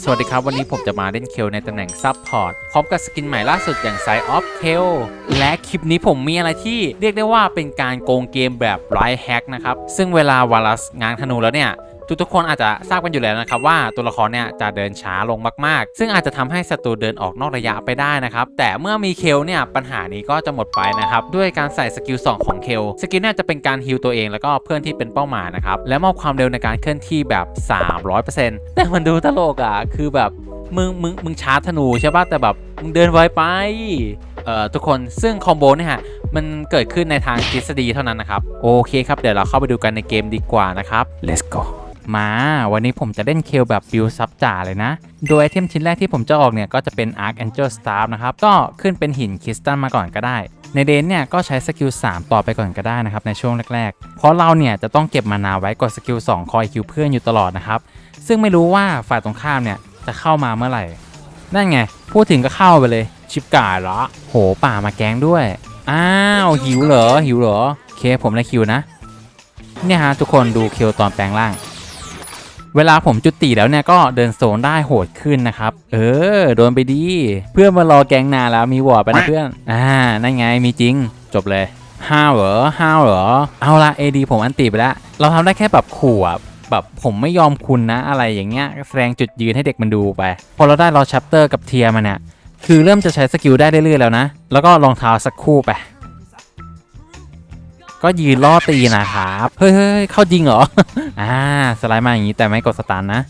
สวัสดีครับ วันนี้ผมจะมาเล่นเคลในตำแหน่งซับพอร์ตพร้อมกับสกินใหม่ล่าสุดอย่างไซออฟเคลและคลิปนี้ผมมีอะไรที่เรียกได้ว่าเป็นการโกงเกมแบบไร้แฮกนะครับ ซึ่งเวลาวาลัสงานธนูแล้วเนี่ย ทุกๆคนอาจจะทราบกันอยู่แล้วนะครับว่าตัวละครเนี่ยจะเดินช้าลงมากๆ ซึ่งอาจจะทำให้ศัตรูเดินออกนอกระยะไปได้นะครับแต่เมื่อมีเคลเนี่ยปัญหานี้ก็จะหมดไปนะครับด้วยการใส่สกิล2ของเคลสกิลเนี่ยจะเป็นการฮิลตัวเองแล้วก็เพื่อนที่เป็นเป้าหมายนะครับและมอบความเร็วในการเคลื่อนที่แบบ 300%แต่มันดูตลกอะคือแบบมึงมึงมึงชาร์จธนูใช่ป่ะแต่แบบมึงเดินไวไปเอ่อทุกคนซึ่งคอมโบเนี่ยฮะมันเกิดขึ้นในทางทฤษฎีเท่านั้นนะครับ โอเคครับ เดี๋ยวเราเข้าไปดูกันในเกมดีกว่านะครับ let's go มา วันนี้ผมจะเล่นเคลแบบบิวซับจ่าเลยนะ โดยไอเทมชิ้นแรกที่ผมจะออกเนี่ย ก็จะเป็น Archangel Staff นะครับ ก็ขึ้นเป็นหินคริสตัลมาก่อนก็ได้ ในเดนเนี่ยก็ใช้สกิล3ต่อไปก่อนก็ได้นะครับในช่วงแรกๆ เพราะเราเนี่ยจะต้องเก็บมานาไว้กดสกิล2คอยคิวเพื่อนอยู่ตลอดนะครับ ซึ่งไม่รู้ว่าฝ่ายตรงข้ามเนี่ยจะเข้ามาเมื่อไหร่ นั่นไง พูดถึงก็เข้าไปเลยชิบกายละโหป่ามาแกงด้วย อ้าวหิวเหรอหิวเหรอโอเคผมได้คิวนะเนี่ยฮะทุกคนดูคิวตอนแปลงร่าง เวลาผมจุติแล้วเนี่ยก็เดินโซนได้โหดขึ้นนะครับ เออ โดนไปดี เพื่อนมารอแกงนานแล้วมีวอร์ดไปนะเพื่อน อ่า นั่นไงมีจริง จบเลยห้าวเหรอห้าวเหรอ เอาละเอดีผมอันติไปแล้ว เราทำได้แค่แบบขู่อะแบบผมไม่ยอมคุณนะอะไรอย่างเงี้ยแสดงจุดยืนให้เด็กมันดูไป พอเราได้รอชัปเตอร์กับเทียมาเนี่ยคือเริ่มจะใช้สกิลได้เรื่อยๆแล้วนะ แล้วก็รองเท้าสักคู่ไป ก็ยืนล่อตีนะครับ เฮ้ยเข้าจริงเหรอ อ่า สไลด์มาอย่างนี้แต่ไม่กดสตาร์ทนะ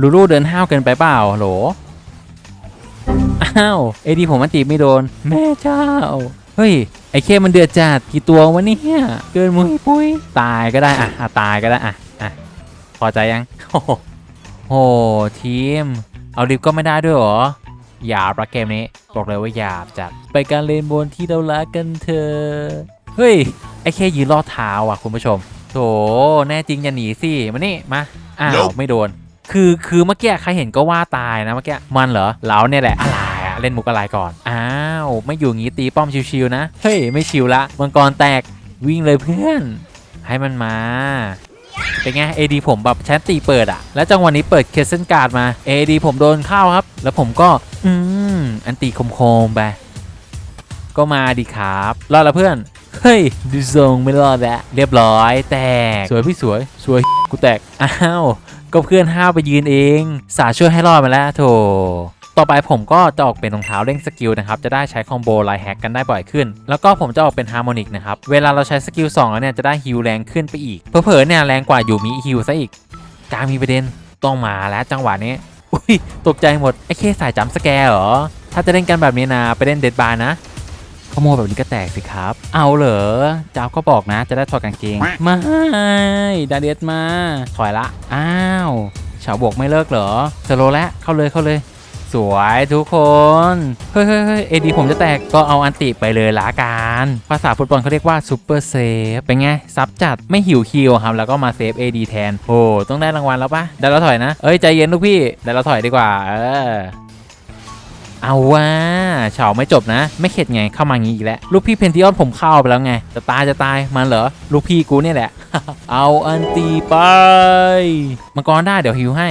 ลูลูเดินห้าวเกินไปเปล่าโหล อ้าว เอดีผมมันตีไม่โดน แม่เจ้า เฮ้ย ไอเคมันเดือดจัดกี่ตัววะเนี่ยเกินมุ้ยปุ้ย ตายก็ได้ อะอะตายก็ได้ อะอะพอใจยัง โอ้โหโหทีม เอาลิฟก็ไม่ได้ด้วยเหรอหยาบละเกมนี้ บอกเลยว่าหยาบจัด ไปการเลนบนที่เรารักกันเถอะ เฮ้ย ไอเคยืนล่อเท้าอะคุณผู้ชมโถแน่จริงอย่าหนีสิมานี่มาอ้าว Nope ไม่โดน คือคือเมื่อกี้ใครเห็นก็ว่าตายนะเมื่อกี้มันเหรอเราเนี่ยแหละอะไรอะเล่นมุกอะไรก่อนอ้าวไม่อยู่งี้ตีป้อมชิวๆนะเฮ้ยไม่ชิวละมังกรแตกวิ่งเลยเพื่อน ให้มันมาเป็นไง AD ผมแบบแชนตีเปิดอะแล้วจังหวะนี้เปิดเคสเซนการ์ดมา AD ผมโดนเข้าครับ แล้วผมก็ อืมอันตีคมๆไปก็มาดิครับรอดแล้วเพื่อน เฮ้ยดูทรงไม่รอดแล้วเรียบร้อยแตก สวยพี่สวย สวยกูแตก อ้าว ก็เพื่อนห้าวไปยืนเอง สาช่วยให้รอดมาแล้วโถต่อไปผมก็จะออกเป็นรองเท้าเร่งสกิลนะครับ จะได้ใช้คอมโบไลน์แฮกกันได้บ่อยขึ้น แล้วก็ผมจะออกเป็นฮาร์โมนิกนะครับ เวลาเราใช้สกิล2แล้วเนี่ยจะได้ฮิลแรงขึ้นไปอีก เผลอๆเนี่ยแรงกว่าอยู่มีฮิลซะอีกกลางมีประเด็นต้องมาแล้วจังหวะนี้ อุ้ยตกใจหมดไอ้เคสายจัมป์สแกร์เหรอ ถ้าจะเล่นกันแบบนี้นะไปเล่นเดดบาร์นะข โมยแบบนี้ก็แตกสิครับ เอาเหรอเจ้าก็บอกนะ จะได้ถอดกางเกง ไม่ดาเดียสมา ถอยละ อ้าวชาวบวกไม่เลิกเหรอสโลว์แล้วเข้าเลยเข้าเลยสวยทุกคนเฮ้ยเฮ้ยเฮ้ยเอดีผมจะแตกก็เอาอันติไปเลยละกัน ภาษาฟุตบอลเขาเรียกว่าซูเปอร์เซฟ เป็นไง ซับจัดไม่หิวคิวครับ แล้วก็มาเซฟ AD แทน โอ้ต้องได้รางวัลแล้วปะได้แล้วถอยนะ เอ้ย ใจเย็นลูกพี่ ได้แล้วถอยดีกว่า เออ เอาว่าเฉาไม่จบนะ ไม่เข็ดไงเข้ามางี้อีกแล้วลูกพี่เพนทิออนผมเข้าไปแล้วไง จะตายจะตายมันเหรอ ลูกพี่กูเนี่ยแหละ เอาอันตีไปมังกรได้เดี๋ยวฮิวให้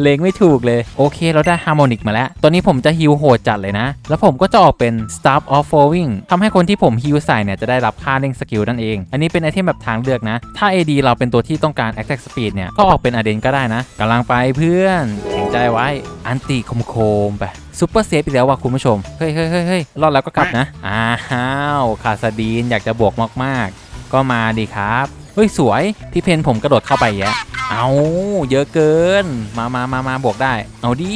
เลงไม่ถูกเลย โอเคเราได้ฮาร์โมนิกมาแล้ว ตอนนี้ผมจะฮิวโหดจัดเลยนะ แล้วผมก็จะออกเป็น Staff of Flowing ทำให้คนที่ผมฮิวใส่เนี่ยจะได้รับค่าเร่งสกิลนั่นเอง อันนี้เป็นไอเทมแบบทางเลือกนะ ถ้า AD เราเป็นตัวที่ต้องการ Attack Speed เนี่ยก็ออกเป็นอเดนก็ได้นะกำลังไปเพื่อนแข็งใจไว้อันตีคมๆไป ซูเปอร์เซฟอีกแล้วว่ะคุณผู้ชมเฮ้ยเฮ้ยเฮ้ยเฮ้ยรอดแล้วก็กลับนะ อ้าวคาสดีนอยากจะบวกมากๆ ก็มาดีครับ เฮ้ย สวย พี่เพนผมกระโดดเข้าไปแยะ เอาเยอะเกิน มามามามาบวกได้ เอาดิ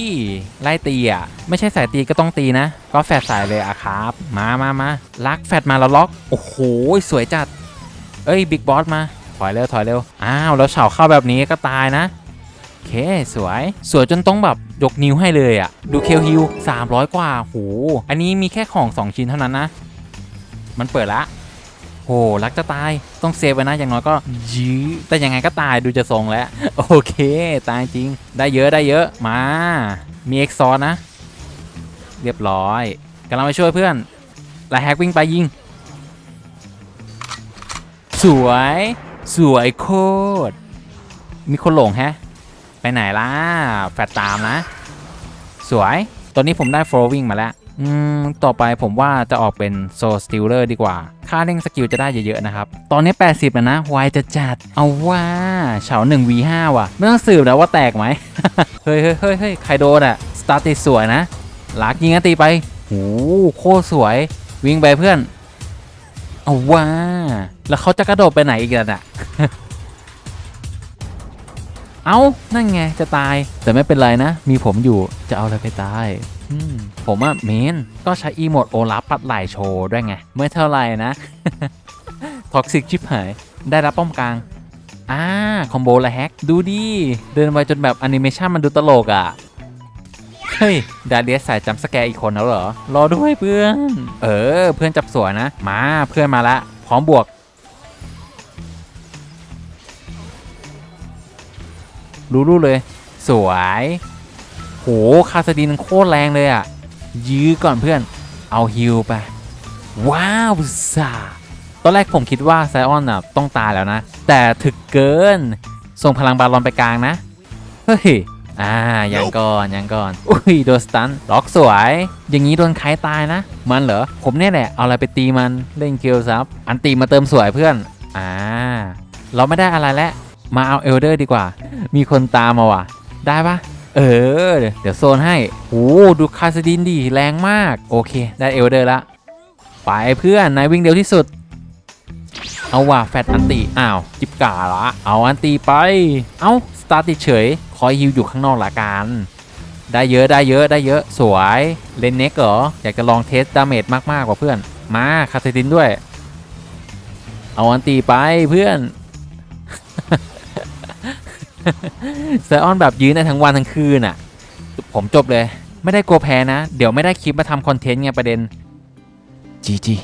ไล่ตีอะ ไม่ใช่สายตีก็ต้องตีนะ ก็แฟดสายเลยอะครับ มามามาลักแฟดมาแล้วล็อก โอ้โห สวยจัด เอ้ย บิ๊กบอสมา ถอยเร็ว ถอยเร็ว อ้าว แล้วเฉาเข้าแบบนี้ก็ตายนะโอ เคสวย สวยจนต้องแบบยกนิ้วให้เลยอะดูเคลฮิว300 กว่าโหอันนี้มีแค่ของ 2 ชิ้นเท่านั้นนะ มันเปิดละโหรักจะตายต้องเซฟไว้นะอย่างน้อยก็ยื้อแต่ยังไงก็ตายดูจะทรงแล้ว โอเค ตายจริง ได้เยอะได้เยอะมา มีเอ็กซอนะเรียบร้อยกำลังไปช่วยเพื่อนลายแฮกวิ่งไปยิง สวย สวยโคตร มีคนหลงแฮะ ไปไหนล่ะ แฟดตามนะ สวยตอนนี้ผมได้ flowing มาแล้ว อืม ต่อไปผมว่าจะออกเป็น soul stealer ดีกว่า ค่าเร่งสกิลจะได้เยอะๆนะครับ ตอนนี้ 80แล้วนะไวจะจัด เอาว่าเฉา1 v 5ว่ะ ไม่ต้องสืบแล้วว่าแตกไหม เฮ้ยเฮ้ยเฮ้ยเฮ้ยใครโดนอะสตาร์ติสวยนะลักยิงอตีไปโหโคตรสวย วิ่งไปเพื่อน เอาว่า แล้วเขาจะกระโดดไปไหนอีกล่ะน่ะ เอานั่นไงจะตาย แต่ไม่เป็นไรนะ มีผมอยู่จะเอาอะไรไปตายผมอะเมนก็ใช้อีโมดโอลาปัดไหลโชว์ด้วยไงไม่เท่าไหร่นะท็อกซิกชิบหาย ได้รับป้อมกลางอ่าคอมโบละแฮกดูดิเดินไปจนแบบแอนิเมชันมันดูตลกอะ่ะเฮ้ยดาเดียสใส่จำสแกร์อีกคนแล้วเหรอ รอด้วยเพื่อน เออ เพื่อนจับสวยนะ มาเพื่อนมาละ พร้อมบวก รู้ๆเลย สวย โห คาสดินโคตรแรงเลยอะ่ะ ยื้อก่อนเพื่อน เอาฮิลไป ว้าวซาตอนแรกผมคิดว่าไซออนอะต้องตายแล้วนะ แต่ถึกเกิน ส่งพลังบาลอนไปกลางนะ เฮ้ย อ่า ยังก่อน ยังก่อน อุ้ย โดนสตันล็อกสวย อย่างนี้โดนใครตายนะ มันเหรอ ผมเนี่ยแหละ เอาอะไรไปตีมัน เล่นเกลซับ อันตีมาเติมสวยเพื่อน อ่า เราไม่ได้อะไรแล้ว มาเอาเอลเดอร์ดีกว่า มีคนตามมาว่ะ ได้ปะเออ เดี๋ยวโซนให้โอ้ดูคาสดินดีแรงมาก โอเค ได้เอลเดอร์ละ ไปเพื่อน นายวิ่งเร็วที่สุด เอาว่ะแฟตอันตีอ้าว จิบกาละ เอาอันตีไป เอาสตาร์ติเฉย คอยฮิวอยู่ข้างนอกละกันได้เยอะได้เยอะได้เยอะสวยเลนเน็กเหรอ อยากจะลองเทสดาเมจมากๆกว่าเพื่อน มาคาสดินด้วย เอาอันตีไปเพื่อน ไซอร์ออนแบบยืนได้ทั้งวันทั้งคืนอะ ผมจบเลย ไม่ได้กลัวแพ้นะ เดี๋ยวไม่ได้คลิปมาทำคอนเทนต์ไงประเด็นจีจี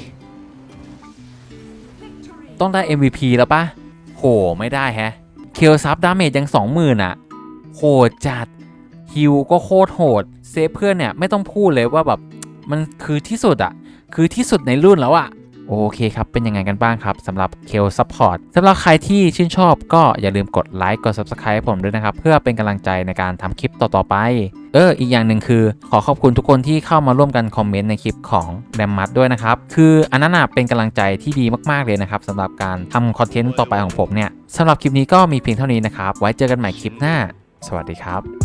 ต้องได้ MVP แล้วปะโห ไม่ได้แฮะ เคลซับดาเมจยัง 20,000อะ โหดจัด ฮิวก็โคตรโหด เซฟเพื่อนเนี่ย ไม่ต้องพูดเลยว่าแบบ มันคือที่สุดอะ คือที่สุดในรุ่นแล้วอะ โอเคครับ เป็นยังไงกันบ้างครับสำหรับเคลซัพพอร์ตสำหรับใครที่ชื่นชอบก็อย่าลืมกดไลค์กด Subscribe ให้ผมด้วยนะครับ เพื่อเป็นกำลังใจในการทำคลิปต่อ ๆ ไป เออ อีกอย่างหนึ่งคือ ขอขอบคุณทุกคนที่เข้ามาร่วมกันคอมเมนต์ในคลิปของแรมมัดด้วยนะครับ คืออันนั้นนะเป็นกำลังใจที่ดีมาก ๆ เลยนะครับสำหรับการทำคอนเทนต์ต่อไปของผมเนี่ยสำหรับคลิปนี้ก็มีเพียงเท่านี้นะครับไว้เจอกันใหม่คลิปหน้า สวัสดีครับ